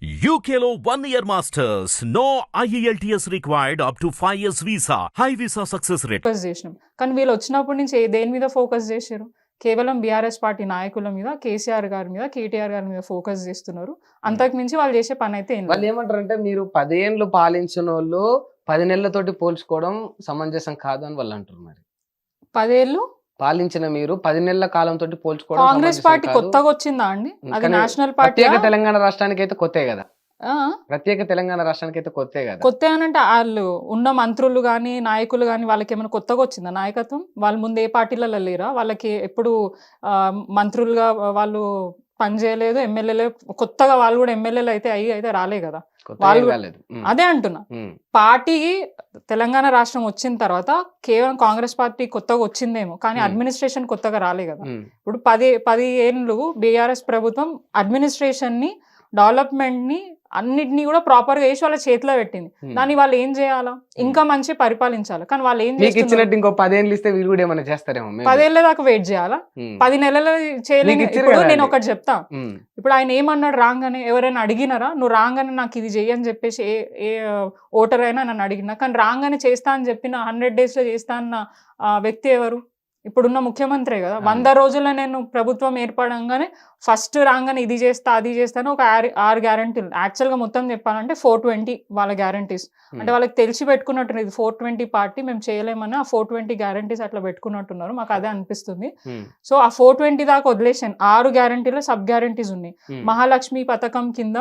One year masters. No E IELTS required up to 5 years visa. High visa success rate. Focus చేసినాం కానీ వీళ్ళు వచ్చినప్పటి నుంచి ఏ- దేని మీద ఫోకస్ చేశారు కేవలం బీఆర్ఎస్ పార్టీ నాయకుల మీద కేసీఆర్ గారి మీద కేటీఆర్ గారి మీద ఫోకస్ చేస్తున్నారు అంతకు మించి వాళ్ళు చేసే పని అయితే వాళ్ళు. ఏమంటారు అంటే మీరు పదేళ్ళు పాలించిన వాళ్ళు పది నెలలతోటి పోల్చుకోవడం సమంజసం కాదు అని వాళ్ళు అంటారు మరి పదేళ్ళు పాలించిన మీరు పది నెలల కాలంతో పోల్చుకోవడం కాంగ్రెస్ పార్టీ. కొత్తగా వచ్చిందా అండి? అది నేషనల్ పార్టీ తెలంగాణ రాష్ట్రానికి అయితే కొత్తే కదా. ప్రత్యేక తెలంగాణ రాష్ట్రానికి అయితే కొత్తే కదా. కొత్త అనంటే వాళ్ళు ఉన్న మంత్రులు కానీ నాయకులు కానీ వాళ్ళకి ఏమైనా కొత్తగా వచ్చిందా నాయకత్వం? వాళ్ళ ముందు ఏ పార్టీలలో లేరా? వాళ్ళకి ఎప్పుడు మంత్రులుగా వాళ్ళు పనిచేయలేదు ఎమ్మెల్యేలు కొత్తగా వాళ్ళు కూడా ఎమ్మెల్యేలు అయితే అయ్యి అయితే రాలే కదా. వాళ్ళు- అదే అంటున్నా. పార్టీ తెలంగాణ రాష్ట్రం వచ్చిన తర్వాత కేవలం కాంగ్రెస్ పార్టీ కొత్తగా వచ్చిందేమో కానీ. అడ్మినిస్ట్రేషన్ కొత్తగా రాలే కదా. ఇప్పుడు పది పది ఏళ్ళు బీఆర్ఎస్ ప్రభుత్వం అడ్మినిస్ట్రేషన్ని డెవలప్మెంట్ని అన్నిటినీ కూడా ప్రాపర్గా వేసి వాళ్ళ చేతిలో పెట్టింది. ఉమ్. దాన్ని వాళ్ళు ఏం చేయాలా? ఇంకా మంచి పరిపాలించాలి. కానీ వాళ్ళు ఏం ఇచ్చినట్టు ఇంకో పదేళ్ళు ఇస్తే వీళ్ళు కూడా ఏమైనా చేస్తారేమో. పదేళ్ళ దాకా వెయిట్ చేయాలా? ఉమ్, పది నెలలు చేయలేదు ఇప్పుడు నేను. ఒకటి చెప్తా. ఇప్పుడు ఆయన ఏమన్నాడు రాగానే ఎవరైనా అడిగినారా? నువ్వు రాగానే నాకు ఇది చెయ్యి అని చెప్పేసి ఏ ఏ ఓటర్ అయినా నన్ను అడిగినా. కానీ రాగానే చేస్తా అని చెప్పిన హండ్రెడ్ డేస్లో చేస్తా అన్న వ్యక్తి ఎవరు? ఇప్పుడున్న ముఖ్యమంత్రే కదా. వంద రోజుల్లో నేను ప్రభుత్వం ఏర్పడంగానే ఫస్ట్ రాగానే ఇది చేస్తా అది చేస్తాను ఒక ఆరు ఆరు గ్యారంటీలు యాక్చువల్గా మొత్తం చెప్పాలంటే ఫోర్ ట్వంటీ వాళ్ళ గ్యారంటీస్ ఉమ్. అంటే వాళ్ళకి తెలిసి పెట్టుకున్నట్టు ఇది ఫోర్ ట్వంటీ పార్టీ మేము చేయలేమని ఆ ఫోర్ ట్వంటీ గ్యారంటీస్ అట్లా పెట్టుకున్నట్టున్నారు. మాకు అదే అనిపిస్తుంది. ఉమ్, సో ఆ ఫోర్ ట్వంటీ దాకా వదిలేసాను ఆరు గ్యారంటీలో సబ్ గ్యారంటీస్ ఉన్నాయి. ఉమ్, మహాలక్ష్మి పథకం కింద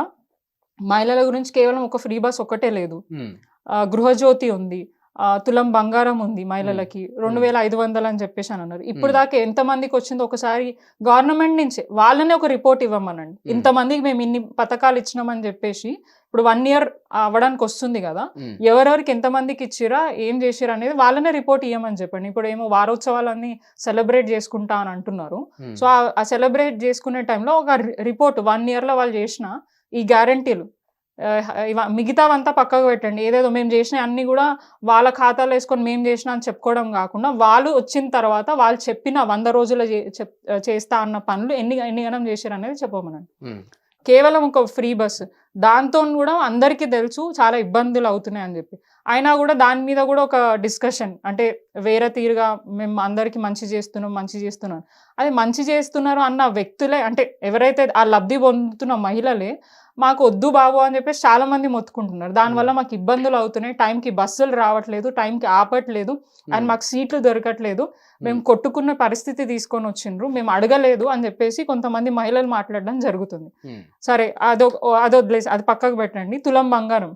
మహిళల గురించి కేవలం ఒక ఫ్రీ బస్ ఒకటే లేదు. గృహజ్యోతి ఉంది. తులం బంగారం ఉంది మహిళలకి. రెండు వేల ఐదు వందలు అని చెప్పేసి అని అన్నారు. ఇప్పుడు. దాకా ఎంత మందికి వచ్చిందో ఒకసారి గవర్నమెంట్ నుంచే వాళ్ళనే ఒక రిపోర్ట్ ఇవ్వమనండి. ఇంతమందికి మేము ఇన్ని పథకాలు ఇచ్చినామని చెప్పేసి ఇప్పుడు వన్ ఇయర్ అవ్వడానికి వస్తుంది కదా. ఎవరెవరికి ఎంతమందికి ఇచ్చిరా ఏం చేసిరా అనేది వాళ్ళనే రిపోర్ట్ ఇవ్వమని చెప్పండి. ఇప్పుడు ఏమో వారోత్సవాలన్నీ సెలబ్రేట్ చేసుకుంటా అని అంటున్నారు. సో ఆ- ఆ సెలబ్రేట్ చేసుకునే టైంలో ఒక రిపోర్ట్ వన్ ఇయర్లో వాళ్ళు చేసిన ఈ గ్యారంటీలు మిగతావంతా పక్కకు పెట్టండి. ఏదేదో మేము చేసిన అన్ని కూడా వాళ్ళ ఖాతాలో వేసుకొని మేము చేసిన అని చెప్పుకోవడం కాకుండా వాళ్ళు వచ్చిన తర్వాత వాళ్ళు చెప్పిన వంద రోజుల చేస్తా అన్న పనులు ఎన్ని ఎన్ని గణం చేశారు అనేది చెప్పమనండి కేవలం ఒక ఫ్రీ బస్ దాంతో కూడా అందరికీ తెలుసు చాలా ఇబ్బందులు అవుతున్నాయి అని చెప్పి. అయినా కూడా దాని మీద కూడా ఒక డిస్కషన్ అంటే వేరే తీరుగా మేము అందరికీ మంచి చేస్తున్నాం మంచి చేస్తున్నాం. అది మంచి చేస్తున్నారు అన్న వ్యక్తులే అంటే ఎవరైతే ఆ లబ్ధి పొందుతున్న మహిళలే మాకు వద్దు బాబు అని చెప్పేసి చాలా మంది మొత్తుకుంటున్నారు. దానివల్ల మాకు ఇబ్బందులు అవుతున్నాయి. టైంకి బస్సులు రావట్లేదు టైంకి ఆపట్లేదు అండ్ మాకు సీట్లు దొరకట్లేదు. మేము కొట్టుకున్న పరిస్థితి తీసుకొని వచ్చిండ్రు. మేము అడగలేదు అని చెప్పేసి కొంతమంది మహిళలు మాట్లాడడం జరుగుతుంది. సరే అదో అది వదిలేసి అది పక్కకు పెట్టండి. తులం బంగారం.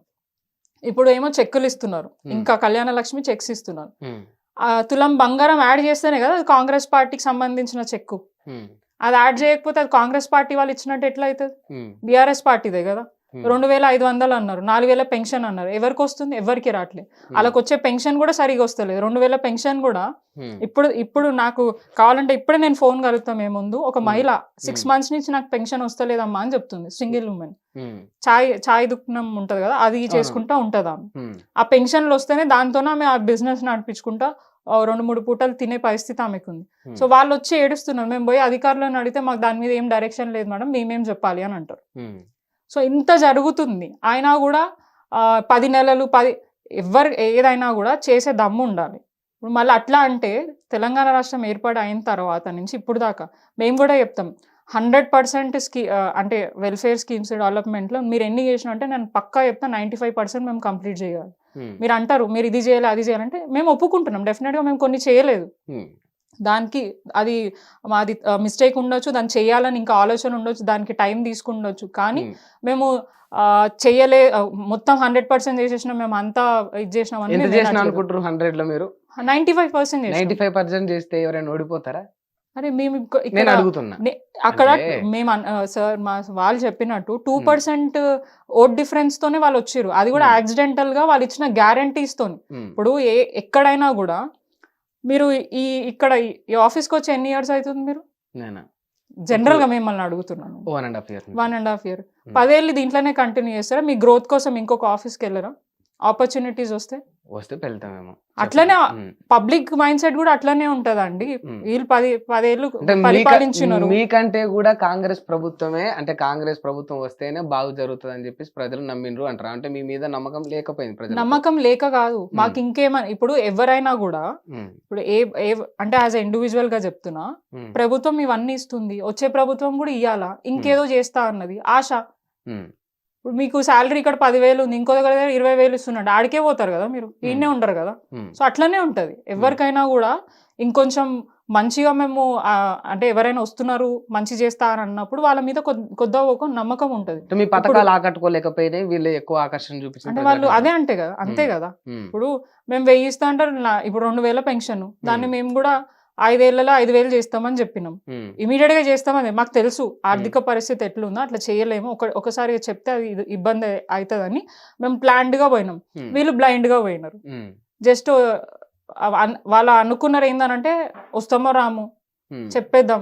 ఇప్పుడు ఏమో చెక్కులు ఇస్తున్నారు. ఇంకా కళ్యాణ లక్ష్మి చెక్స్ ఇస్తున్నారు. తులం బంగారం యాడ్ చేస్తేనే కదా కాంగ్రెస్ పార్టీకి సంబంధించిన చెక్కు. అది యాడ్ చేయకపోతే అది కాంగ్రెస్ పార్టీ వాళ్ళు ఇచ్చినట్టు ఎట్లా అవుతుంది? బీఆర్ఎస్ పార్టీదే కదా. రెండు వేల ఐదు వందలు అన్నారు. నాలుగు వేల పెన్షన్ అన్నారు. ఎవరికి వస్తుంది? ఎవరికి రావట్లేదు వాళ్ళకి వచ్చే పెన్షన్ కూడా సరిగా వస్తలేదు. రెండు వేల పెన్షన్ కూడా ఇప్పుడు ఇప్పుడు నాకు కావాలంటే ఇప్పుడే నేను ఫోన్ కలుగుతాం ఏ ముందు. ఒక. మహిళ సిక్స్. మంత్స్ నుంచి నాకు పెన్షన్ వస్తలేదమ్మా అని చెప్తుంది. Single women. ఉమ్, చాయ్ చాయ్ దుకాణం ఉంటది కదా అది చేసుకుంటా ఉంటది ఆ పెన్షన్లు వస్తేనే దాంతోనే ఆమె ఆ బిజినెస్ నడిపించుకుంటా రెండు మూడు పూటలు తినే పరిస్థితి ఆమెకు ఉంది ఉమ్, సో వాళ్ళు వచ్చి ఏడుస్తున్నారు. మేము పోయి అధికారులను అడిగితే మాకు దాని మీద ఏం డైరెక్షన్ లేదు మేడం మేమేం చెప్పాలి అని అంటారు. సో ఇంత జరుగుతుంది. అయినా కూడా పది నెలలు పది ఎవరు ఏదైనా కూడా చేసే దమ్ము ఉండాలి. ఇప్పుడు మళ్ళీ అట్లా అంటే తెలంగాణ రాష్ట్రం ఏర్పాటు అయిన తర్వాత నుంచి ఇప్పుడు దాకా మేము కూడా చెప్తాం. హండ్రెడ్ పర్సెంట్ స్కీ అంటే వెల్ఫేర్ స్కీమ్స్ డెవలప్మెంట్లో మీరు ఎన్ని చేసినా అంటే నేను పక్కా చెప్తా నైంటీ ఫైవ్ పర్సెంట్ మేము కంప్లీట్ చేయాలి. మీరు అంటారు మీరు ఇది చేయాలి అది చేయాలంటే మేము ఒప్పుకుంటున్నాం. డెఫినెట్గా మేము కొన్ని చేయలేదు. దానికి అది మాది మిస్టేక్ ఉండొచ్చు దాన్ని చేయాలని ఇంకా ఆలోచన ఉండొచ్చు దానికి టైం తీసుకుండొచ్చు. కానీ. మేము ఆ, మొత్తం హండ్రెడ్ పర్సెంట్ చేసేసినాం మేము అంతా ఇది చేసినాం అనుకుంటారు హండ్రెడ్లో మీరు? Ninety five percent ninety five percent చేస్తే ఎవరైనా ఓడిపోతారా? అరే మేము నేను అడుగుతున్నా. అక్కడ మేము సార్ మా వాళ్ళు చెప్పినట్టు టూ పర్సెంట్ ఓట్ డిఫరెన్స్ తోనే వాళ్ళు వచ్చారు అది కూడా. యాక్సిడెంటల్గా వాళ్ళు ఇచ్చిన గ్యారంటీస్ తోని. ఇప్పుడు ఏ ఎక్కడైనా కూడా మీరు ఈ ఇక్కడ ఈ- ఈ ఆఫీస్కి వచ్చి ఎన్ని ఇయర్స్ అవుతుంది మీరు? జనరల్గా మిమ్మల్ని అడుగుతున్నాను one and half year one and half year. పదేళ్ళు దీంట్లోనే కంటిన్యూ చేస్తారా? మీ గ్రోత్ కోసం ఇంకొక ఆఫీస్కి వెళ్ళరా? ఆపర్చునిటీస్ వస్తే? వస్తే వెళ్తామేమో అట్లనే. పబ్లిక్ మైండ్ సెట్ కూడా అట్లనే ఉంటదండి. వీళ్ళు పది పదేళ్ళు పరిపాలించినారు. మీకంటే కూడా కాంగ్రెస్ ప్రభుత్వమే అంటే కాంగ్రెస్ ప్రభుత్వం వస్తేనే బాగు జరుగుతుంది అని చెప్పేసి ప్రజలు నమ్మిండ్రు అంటారు. అంటే మీ మీద నమ్మకం లేకపోయింది ప్రజలు నమ్మకం లేక కాదు. మాకు ఇంకేమని ఇప్పుడు ఎవరైనా కూడా ఇప్పుడు ఏ ఏ అంటే యాజ్ ఇండివిజువల్గా చెప్తున్నా ప్రభుత్వం ఇవన్నీ ఇస్తుంది. వచ్చే ప్రభుత్వం కూడా ఇయ్యాలా? ఇంకేదో చేస్తా అన్నది. ఆశ. ఇప్పుడు మీకు శాలరీ ఇక్కడ పదివేలు ఉంది ఇంకో దగ్గర ఇరవై వేలు ఇస్తున్నాడు. ఆడికే పోతారు కదా మీరు. ఈయనే ఉండరు కదా. సో అట్లనే ఉంటది. ఎవరికైనా కూడా ఇంకొంచెం మంచిగా మేము అంటే ఎవరైనా వస్తున్నారు మంచి చేస్తా అని అన్నప్పుడు వాళ్ళ మీద కొద్ది ఒక నమ్మకం ఉంటది. మీ పథకాలు ఆకట్టుకోలేకపోయినాయి వీళ్ళు ఎక్కువ ఆకర్షణ చూపించిన అంటే వాళ్ళు అదే అంటే కదా అంతే. కదా. ఇప్పుడు మేము వెయ్యి ఇస్తా అంటారు ఇప్పుడు రెండు వేల పెన్షన్. దాన్ని మేము కూడా ఐదేళ్ళలో ఐదు వేలు చేస్తామని చెప్పినాం. ఇమీడియట్గా చేస్తామని మాకు తెలుసు ఆర్థిక పరిస్థితి ఎట్లుందో అట్లా చేయలేము. ఒక ఒకసారి చెప్తే అది ఇబ్బంది అవుతుందని మేము ప్లాన్డ్గా పోయినాం. వీళ్ళు బ్లైండ్గా పోయినారు. జస్ట్ వాళ్ళ అనుకున్నారు ఏందనంటే వస్తామో రాము చెప్పేద్దాం.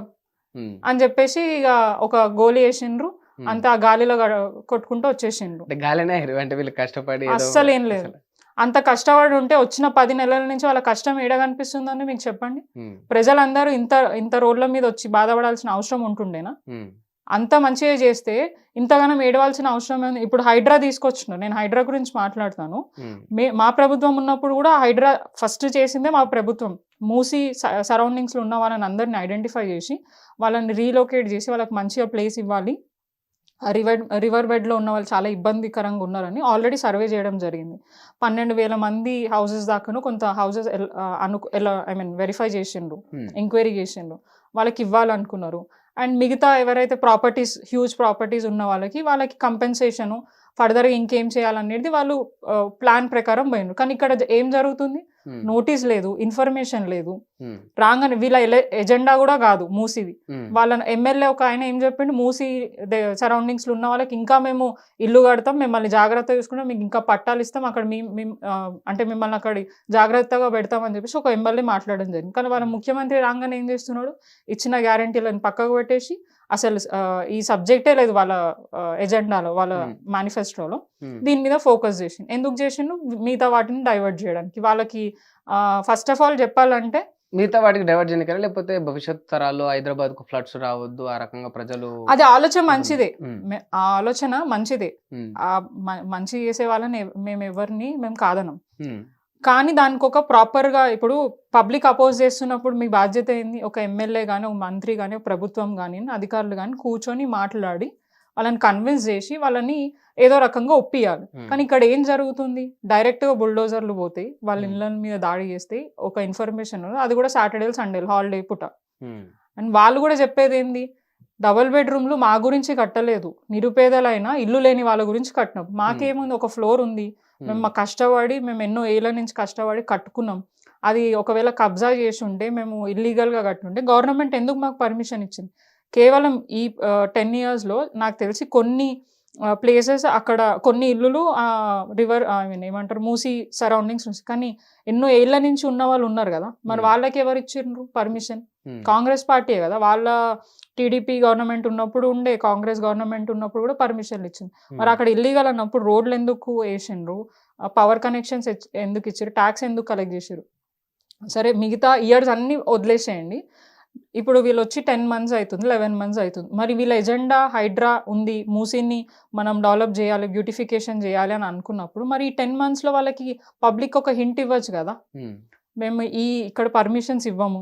అని చెప్పేసి ఇక ఒక గోలీ వేసిండ్రు. అంత ఆ గాలిలో కొట్టుకుంటూ వచ్చేసిండ్రు. గాలినే అంటే వీళ్ళు కష్టపడి అస్సలు ఏం లేదు. అంత కష్టపడి ఉంటే వచ్చిన పది నెలల నుంచి వాళ్ళ కష్టం ఏడ కనిపిస్తుందని మీకు చెప్పండి. ప్రజలందరూ ఇంత ఇంత రోడ్ల మీద వచ్చి బాధపడాల్సిన అవసరం ఉంటుండేనా? అంత మంచిగా చేస్తే ఇంతగానం ఏడవాల్సిన అవసరం ఇప్పుడు హైడ్రా తీసుకొచ్చినారు నేను హైడ్రా గురించి మాట్లాడతాను. మే మా ప్రభుత్వం ఉన్నప్పుడు కూడా హైడ్రా ఫస్ట్ చేసిందే మా ప్రభుత్వం. మూసి సరౌండింగ్స్లో ఉన్న వాళ్ళని అందరిని ఐడెంటిఫై చేసి వాళ్ళని రీలొకేట్ చేసి వాళ్ళకి మంచిగా ప్లేస్ ఇవ్వాలి. రివర్ రివర్ బెడ్లో ఉన్న వాళ్ళు చాలా ఇబ్బందికరంగా ఉన్నారని ఆల్రెడీ సర్వే చేయడం జరిగింది. పన్నెండు వేల మంది హౌసెస్ దాకాను కొంత హౌసెస్ అను ఎలా ఐ మీన్ వెరిఫై చేసిండ్రు ఎంక్వైరీ చేసిండ్రు. వాళ్ళకి ఇవ్వాలనుకున్నారు. అండ్ మిగతా ఎవరైతే ప్రాపర్టీస్ హ్యూజ్ ప్రాపర్టీస్ ఉన్న వాళ్ళకి వాళ్ళకి కంపెన్సేషను ఫర్దర్గా ఇంకేం చేయాలనేది వాళ్ళు ప్లాన్ ప్రకారం పోయినారు కానీ ఇక్కడ ఏం జరుగుతుంది? నోటీస్ లేదు ఇన్ఫర్మేషన్ లేదు. రాగానే వీళ్ళ ఎజెండా కూడా కాదు మూసిది. వాళ్ళ ఎమ్మెల్యే ఒక ఆయన ఏం చెప్పిండు? మూసి సరౌండింగ్స్లో ఉన్న వాళ్ళకి ఇంకా మేము ఇల్లు కడతాం మిమ్మల్ని జాగ్రత్తగా చూసుకుంటాం మీకు ఇంకా పట్టాలు ఇస్తాం అక్కడ మీ అంటే మిమ్మల్ని అక్కడ జాగ్రత్తగా పెడతామని చెప్పేసి ఒక ఎమ్మెల్యే మాట్లాడడం జరిగింది. కానీ వాళ్ళ ముఖ్యమంత్రి రాగానే ఏం చేస్తున్నాడు? ఇచ్చిన గ్యారంటీలను పక్కకు పెట్టేసి అసలు ఈ సబ్జెక్టే లేదు వాళ్ళ ఎజెండాలో వాళ్ళ Hmm. మేనిఫెస్టోలో ఉమ్, దీని మీద ఫోకస్ చేసిండు. ఎందుకు చేసిండు? మిగతా వాటిని డైవర్ట్ చేయడానికి. వాళ్ళకి ఫస్ట్ ఆఫ్ ఆల్ చెప్పాలంటే మిగతా వాటికి డైవర్ట్ చేయడానికి లేకపోతే భవిష్యత్ తరాల్లో హైదరాబాద్కు ఫ్లడ్స్ రావద్దు ఆ రకంగా ప్రజలు అది ఆలోచన మంచిదే. ఉమ్, మే- ఆ ఆలోచన మంచిదే. ఆ మంచి చేసే వాళ్ళని మేము ఎవరిని మేము కాదనం. కానీ దానికి ఒక ప్రాపర్గా ఇప్పుడు పబ్లిక్ అపోజ్ చేస్తున్నప్పుడు మీ బాధ్యత ఏంది? ఒక ఎమ్మెల్యే కానీ ఒక మంత్రి కానీ ఒక ప్రభుత్వం కానీ అధికారులు కానీ కూర్చొని మాట్లాడి వాళ్ళని కన్విన్స్ చేసి వాళ్ళని ఏదో రకంగా ఒప్పియాలి. కానీ ఇక్కడ ఏం జరుగుతుంది? డైరెక్ట్గా బుల్డోజర్లు పోతాయి వాళ్ళ. ఇళ్ళ మీద దాడి చేస్తే ఒక ఇన్ఫర్మేషన్ అది కూడా సాటర్డే సండే హాలిడే పూట. అండ్ వాళ్ళు కూడా చెప్పేది ఏంది? డబుల్ బెడ్రూమ్లు మా గురించి కట్టలేదు. నిరుపేదలైన ఇల్లు లేని వాళ్ళ గురించి కట్టినాం. మాకేముంది? ఒక ఫ్లోర్ ఉంది. మేము మా కష్టపడి మేము ఎన్నో ఏళ్ళ నుంచి కష్టపడి కట్టుకున్నాం. అది ఒకవేళ కబ్జా చేసి ఉంటే మేము ఇల్లీగల్గా కట్టుంటే గవర్నమెంట్ ఎందుకు మాకు పర్మిషన్ ఇచ్చింది? కేవలం ఈ టెన్ ఇయర్స్లో నాకు తెలిసి కొన్ని ప్లేసెస్ అక్కడ కొన్ని ఇల్లులు రివర్ ఐ మీన్ ఏమంటారు మూసి సరౌండింగ్స్ నుంచి కానీ ఎన్నో ఏళ్ళ నుంచి ఉన్న వాళ్ళు ఉన్నారు కదా. మరి. వాళ్ళకి ఎవరు ఇచ్చిండ్రు పర్మిషన్ కాంగ్రెస్ పార్టీయే కదా వాళ్ళ టీడీపీ గవర్నమెంట్ ఉన్నప్పుడు ఉండే కాంగ్రెస్ గవర్నమెంట్ ఉన్నప్పుడు కూడా పర్మిషన్లు ఇచ్చింది. మరి ఉమ్, అక్కడ ఇల్లీగల్ అన్నప్పుడు రోడ్లు ఎందుకు వేసిండ్రు? పవర్ కనెక్షన్స్ ఎందుకు ఇచ్చారు ట్యాక్స్ ఎందుకు కలెక్ట్ చేసారు సరే మిగతా ఇయర్స్ అన్ని వదిలేసేయండి. ఇప్పుడు వీళ్ళు వచ్చి టెన్ మంత్స్ అవుతుంది లెవెన్ మంత్స్ అవుతుంది మరి వీళ్ళ ఎజెండా హైడ్రా ఉంది మూసీని మనం డెవలప్ చేయాలి బ్యూటిఫికేషన్ చేయాలి అని అనుకున్నప్పుడు మరి ఈ టెన్ మంత్స్లో వాళ్ళకి పబ్లిక్ ఒక హింట్ ఇవ్వచ్చు కదా. ఉమ్. మేము ఈ ఇక్కడ పర్మిషన్స్ ఇవ్వము.